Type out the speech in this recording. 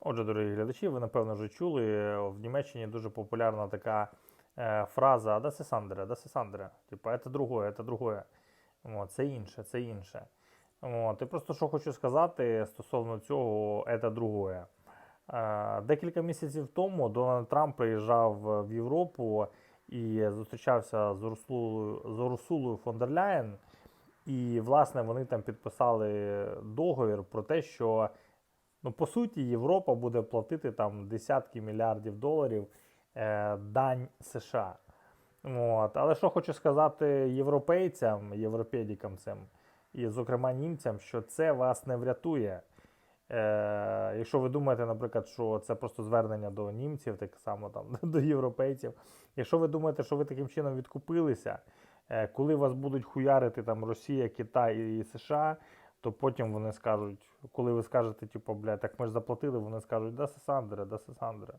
Отже, дорогі глядачі, ви напевно вже чули. В Німеччині дуже популярна така е, фраза Das ist andere, das ist andere. Типа, це другое, це другое. От, це інше, це інше. От, і просто що хочу сказати стосовно цього, це другое. Е, Декілька місяців тому Дональд Трамп приїжджав в Європу і зустрічався з Урсулою, з Урсулою фон дер Ляєн. І, власне, вони там підписали договір про те, що ну, по суті Європа буде платити там десятки мільярдів доларів е, дань США. От. Але що хочу сказати європейцям, європедікам цим, і, зокрема, німцям, що це вас не врятує. Е, якщо ви думаєте, наприклад, що це просто звернення до німців, так само там до європейців. Якщо ви думаєте, що ви таким чином відкупилися, е, коли вас будуть хуярити там Росія, Китай і США, то потім вони скажуть, коли ви скажете, типу, бля, так ми ж заплатили, вони скажуть, да, Сесандре, да, Сесандре.